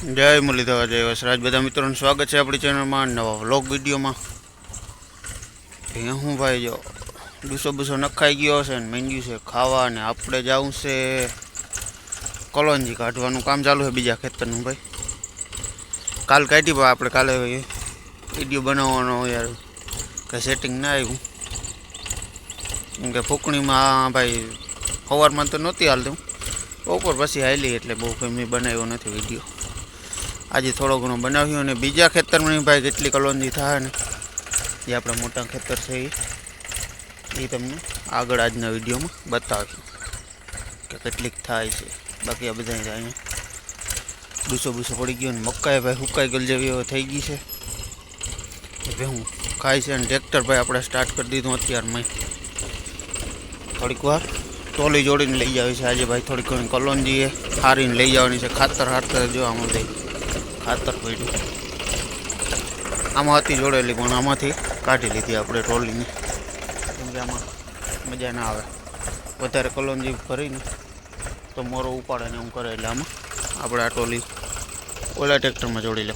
જય મુરલીધવા જય વસરાજ. બધા મિત્રોનું સ્વાગત છે આપણી ચેનલમાં નવા વ્લોગ વિડીયોમાં. એ હું ભાઈ જો, ડૂસો બૂસો નખાઈ ગયો છે ને મેંગ્યું છે ખાવા ને આપણે જવું છે કોલોનજી કાઢવાનું કામ ચાલુ છે બીજા ખેતરનું ભાઈ. કાલ કાઢી ભાઈ આપણે કાલે વીડિયો બનાવવાનો યાર. કંઈ સેટિંગ ના આવ્યું. કેમ કે ફૂકણીમાં ભાઈ સવારમાં તો નહોતી હાલતું. બપોર પછી હાલી એટલે બહુ કંઈ મેં બનાવ્યો નથી વીડિયો. આજે થોડો ઘણો બનાવ્યો અને બીજા ખેતરમાં ભાઈ કેટલી કલોંજી થાય ને જે આપણા મોટા ખેતર છે એ. તમને આગળ આજના વિડીયોમાં બતાવ્યું કે કેટલીક થાય છે. બાકી આ બધા અહીંયા ડૂસો બૂસો પડી ગયો ને મકાઈ ભાઈ હુકાઈ ગયેલ જેવી એવો થઈ ગઈ છે. હું ખાય છે અને ટ્રેક્ટર ભાઈ આપણે સ્ટાર્ટ કરી દીધું અત્યારમાં થોડીક વાર ટોલી જોડીને લઈ આવી છે. આજે ભાઈ થોડીક ઘણી કલોંજી હારીને લઈ જવાની છે. ખાતર હારતર જોવા દઈ ખાતર પડ્યું. આમાં હતી જોડેલી, પણ આમાંથી કાઢી લીધી આપણે ટ્રોલીને. આમાં મજા ના આવે. વધારે કલોંજી ભરીને તો મોરો ઉપાડે ને એમ કરે એટલે આમાં આપણે આ ટ્રોલી ઓલા ટ્રેક્ટરમાં જોડી લે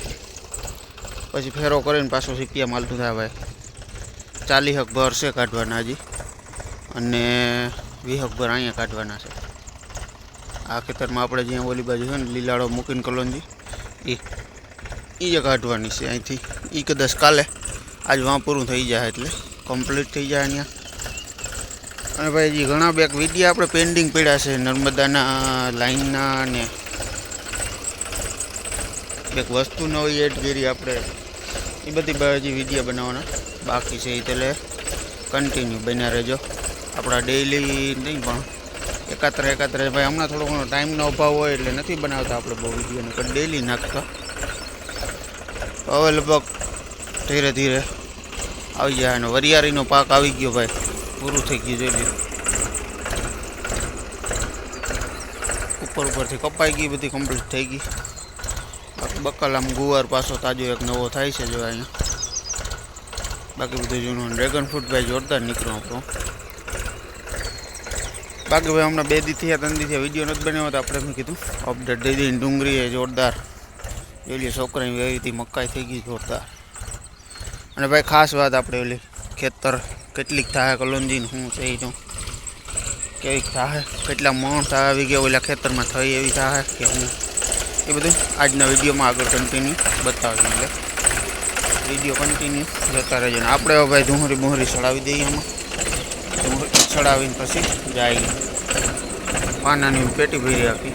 પછી ફેરો કરીને પાછો સિક્કિયા માલતું થાય ભાઈ. ચાલી હક ભર છે કાઢવાના હજી. અને વી હક ભર અહીંયા કાઢવાના છે. આ ખેતરમાં આપણે જ્યાં ઓલી બાજુ છે ને લીલાડો મૂકીને કલોંજી એ એ જ કાઢવાની છે અહીંથી. એ કદાચ કાલે. આજ વાં પૂરું થઈ જાય એટલે કમ્પ્લીટ થઈ જાય અહીંયા. અને ભાઈ ઘણા બેક વિડીયા આપણે પેન્ડિંગ પડ્યા છે નર્મદાના લાઈનના ને એક વસ્તુ નવી એડ કરી આપણે. એ બધી હજી વિડીયા બનાવવાના. બાકી છે એ એટલે કન્ટિન્યુ બન્યા રહેજો. આપણા ડેઈલી નહીં પણ એકાત્રે એકાત્રે ભાઈ, હમણાં થોડો ઘણો ટાઈમનો અભાવ હોય એટલે નથી બનાવતા આપણે બહુ વીડિયો નકર ડેઈલી નાખતા. હવે લગભગ ધીરે ધીરે આવી જાય અને વરિયાળીનો પાક આવી ગયો ભાઈ. પૂરું થઈ ગયું, જોઈ લ્યો. ઉપર ઉપરથી કપાઈ ગઈ, બધી કમ્પ્લીટ થઈ ગઈ. બાકી બકાલામ ગુવાર પાછો તાજો એક નવો થાય છે જો અહીંયા. બાકી બધું જૂનું. ડ્રેગન ફ્રૂટ ભાઈ જોરદાર નીકળ્યો આપણો. બાકી ભાઈ હમણાં બે દીથી થયા, ત્રણ દીથી વીડિયો નથી બનાવ્યો તો આપણે મેં કીધું? અપડેટ દઈ દઈને ડુંગળી જોરદાર. જોઈ લઈએ છોકરાની વેવી હતી મકાઈ થઈ ગઈ, જોરદાર. અને ભાઈ, ખાસ વાત આપણે ઓલી ખેતર, કેટલીક થાય કલોંજીને શું છે એ જો કેવીક થાય, કેટલા મણ થાય, આવી ગયા ઓલા ખેતરમાં થઈ એવી થાય કે હું. એ બધું આજના વિડીયોમાં આગળ કન્ટિન્યુ બતાવ્યું એટલે વીડિયો કન્ટિન્યુ જતા રહેજો. ને આપણે ભાઈ ધુંહરી બુંહરી ચડાવી દઈએ એમાં ચડાવીને પછી જાય. પાનાની પેટી ભરી આપી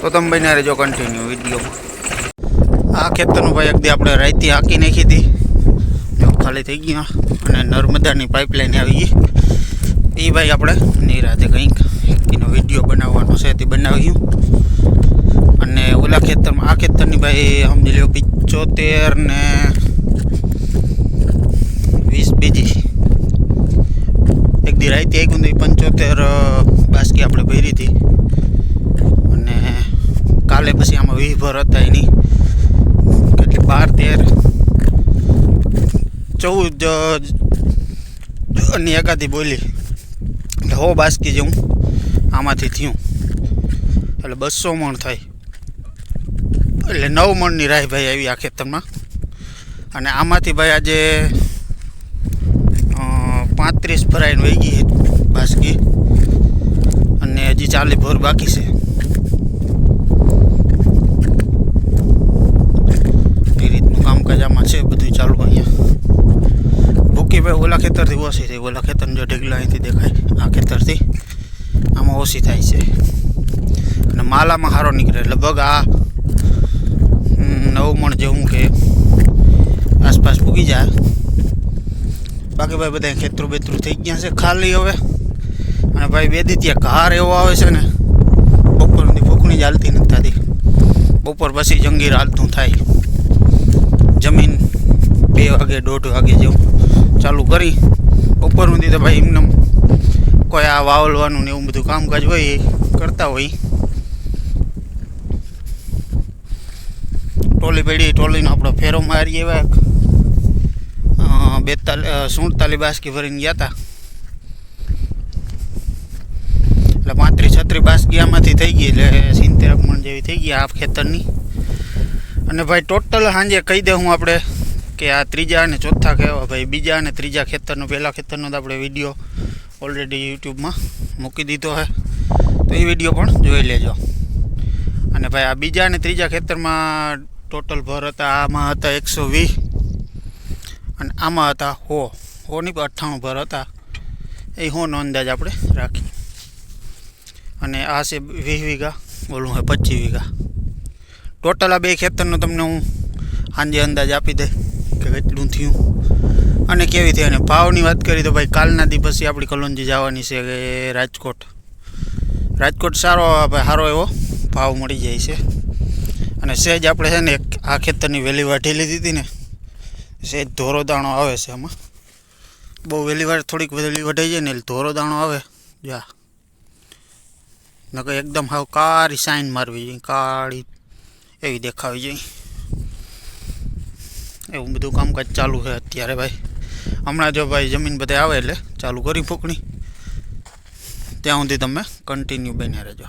તો તમે બન્યા રહેજો કન્ટિન્યુ વિડીયોમાં આ ખેતરનું ભાઈ એકદી આપણે રાયતી હાંકી નાખી હતી. ખાલી થઈ ગયા અને નર્મદાની પાઇપલાઇન આવી ગઈ. એ ભાઈ આપણે નિરાતે કંઈક એનો વીડિયો બનાવવાનો છે, તે બનાવ્યું. અને ઓલા ખેતરમાં, આ ખેતરની ભાઈ સમજી લ્યો પિચોતેર ને વીસ બીજી. એક દી રાઈતી આવી ગયું પંચોતેર બાસકી આપણે ભરી હતી. અને કાલે પછી આમાં વીસ ભર હતા એની. કેટલી, બાર, તેર, ચૌદ અને એકાદી બોલી. એટલે હો બાસકી જેવું આમાંથી થયું. એટલે બસો મણ થાય. એટલે નવ મણની રાય ભાઈ આવી આ ખેતરમાં. અને આમાંથી ભાઈ આજે પાંત્રીસ ભરાઈને વહી ગઈ બાસકી. અને હજી ચાલી ભોર બાકી છે. એ રીતનું કામકાજ આમાં છે બધું ચાલુ અહીંયા. ભૂકી ભાઈ ઓલા ખેતરથી ઓછી થઈ, ઓલા ખેતર જો ઢીગલા અહીંથી દેખાય, આ ખેતરથી. આમાં ઓછી થાય છે. અને માલામાં સારો નીકળે, લગભગ આ નવ મણ જેવું કે આસપાસ પૂગી જાય. બાકી ભાઈ બધા ખેતરું બેતરું થઈ ગયા છે ખાલી હવે. અને ભાઈ બેદી ત્યાં ઘાર એવો આવે છે ને, બપોરની જ હાલતી નથી થતી. બપોર પછી જંગીર હાલતું થાય. જમીન બે વાગે દોઢ વાગે જેવું ચાલુ કરી. બપોર સુધી તો ભાઈ એમને કોઈ આ વાવલવાનું ને એવું બધું કામકાજ હોય એ કરતા હોય. ટોલી પડી, ટોલીનો આપણો ફેરો મારી એવા બેતાલી સુડતાલી બાસકી ભરીને ગયા હતા એટલે પાંત્રીસ છત્રીસ બાસકી આમાંથી થઈ ગઈ, એટલે સિત્તેર મણ જેવી થઈ ગઈ આ ખેતરની. અને ભાઈ ટોટલ સાંજે કહી દે હું આપણે કે આ ત્રીજા અને ચોથા કહેવા, ભાઈ બીજા અને ત્રીજા ખેતરનો, પહેલાં ખેતરનો તો આપણે વીડિયો ઓલરેડી યુટ્યુબમાં મૂકી દીધો છે તો એ વીડિયો પણ જોઈ લેજો. અને ભાઈ આ બીજા અને ત્રીજા ખેતરમાં ટોટલ ભર હતા, આમાં હતા એકસો વીસ. અને આમાં હતા હો. હો નહીં પણ અઠ્ઠાણું ભર હતા. એ હોનો અંદાજ આપણે રાખી અને આ છે વીસ વીઘા, ઓલું હોય પચીસ વીઘા. ટોટલ આ બે ખેતરનો તમને હું સાંજે અંદાજ આપી દે કે કેટલું થયું. અને કેવી થઈ? અને ભાવની વાત કરી તો ભાઈ કાલના દી પછી આપણી કલોંજી જવાની છે કે રાજકોટ. રાજકોટ સારો ભાઈ સારો એવો ભાવ મળી જાય છે. અને સહેજ આપણે છે ને આ ખેતરની વેલી વાઢી લીધી હતી ને સહેજ ધોરો દાણો આવે છે આમાં બહુ વહેલી વાર થોડીક વહેલી વઢાઈ જાય ને એટલે ધોરો દાણો આવે. જા. નકર એકદમ હાવ કાળી સાઈન મારવી જોઈએ, કાળી એવી દેખાવી જોઈએ. એવું બધું કામકાજ ચાલુ છે અત્યારે ભાઈ. હમણાં જો ભાઈ જમીન બધે આવે એટલે ચાલુ કરી ફૂકણી. ત્યાં સુધી તમે કન્ટિન્યુ બની રહેજો.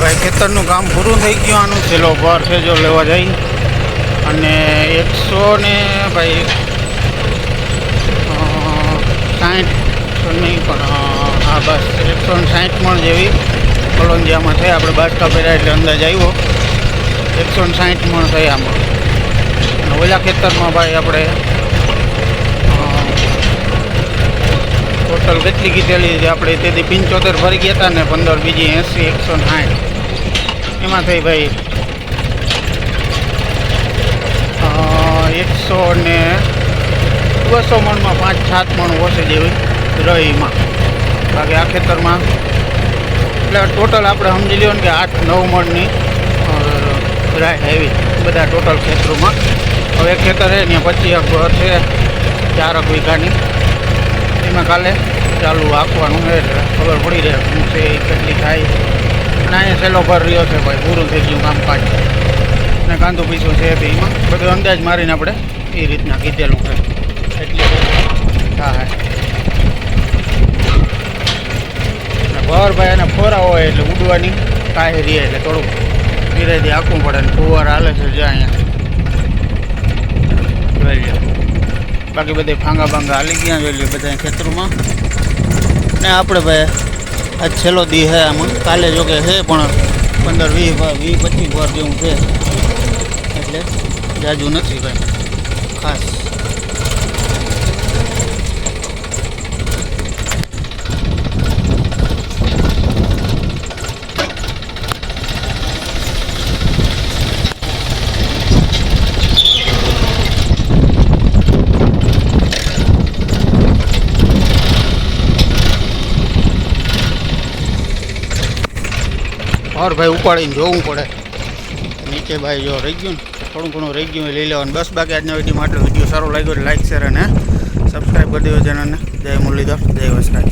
ભાઈ ખેતરનું કામ પૂરું થઈ ગયું, આનું છેલ્લો ભાર છે જો લેવા જાય અને એકસો ને ભાઈ સાઠ નહીં પણ હા, બસ, એકસો ને સાઠ મણ જેવી કલોંજિયામાં થઈ. આપણે બાજકા પહેર્યા એટલે અંદાજ આવ્યો. એકસો ને સાઠ મણ થઈ આમાં. અને ઓલા ખેતરમાં ભાઈ આપણે ટોટલ કેટલી કીધેલી છે? આપણે તેથી પંચોતેર ભરી ગયા હતા ને પંદર બીજી એંસી, એકસો ને સાઠ એમાં થઈ ભાઈ એકસો ને બસો મણમાં પાંચ, સાત મણ ઓછે જેવી રહીમાં. બાકી આ ખેતરમાં, એટલે ટોટલ આપણે સમજી લ્યો ને કે આઠ, નવ મણની રાય એવી બધા ટોટલ ખેતરોમાં. હવે ખેતર છે ત્યાં પચીસ ઘર છે ચારક વીઘાની. એમાં કાલે ચાલુ આપવાનું છે ખબર પડી રહે શું છે, કેટલી થાય. અને અહીંયા સહેલો ભર રહ્યો છે, ભાઈ, પૂરું થઈ ગયું કામકાજ. ને કાંદો પીસો છે તે એમાં. બધું અંદાજ મારીને આપણે એ રીતના કીધેલું છે. એટલે હા હા. ભાઈ એને ફોરા હોય એટલે ઉડવાની કાંઈ રહે એટલે થોડુંક ધીરેથી આખવું પડે ને ફુવાર હાલે છે જ્યાં અહીંયા. જોઈ બાકી બધે ફાંગા બાંગા હાલી ગયા, જોઈ લ્યો બધા ખેતરોમાં. ને આપણે ભાઈ આ છેલ્લો દી હે આમાં. કાલે જોકે છે પણ પંદર વીસ વીસ પચીસ વાર જેવું છે. એટલે જાજુ નથી ભાઈ. ખાસ. ઓર ભાઈ ઉપાડીને જોવું પડે. નીચે ભાઈ જો રહી ગયું ને, થોડું ઘણું રહી ગયું લઈ લેવાનું. બસ બાકી આજના વીડિયો માટે વીડિયો સારો લાગ્યો લાઈક શેર અને સબસ્ક્રાઈબ કરી દેજો ચેનલને. જય મુરલીધર, જય વસરાજ.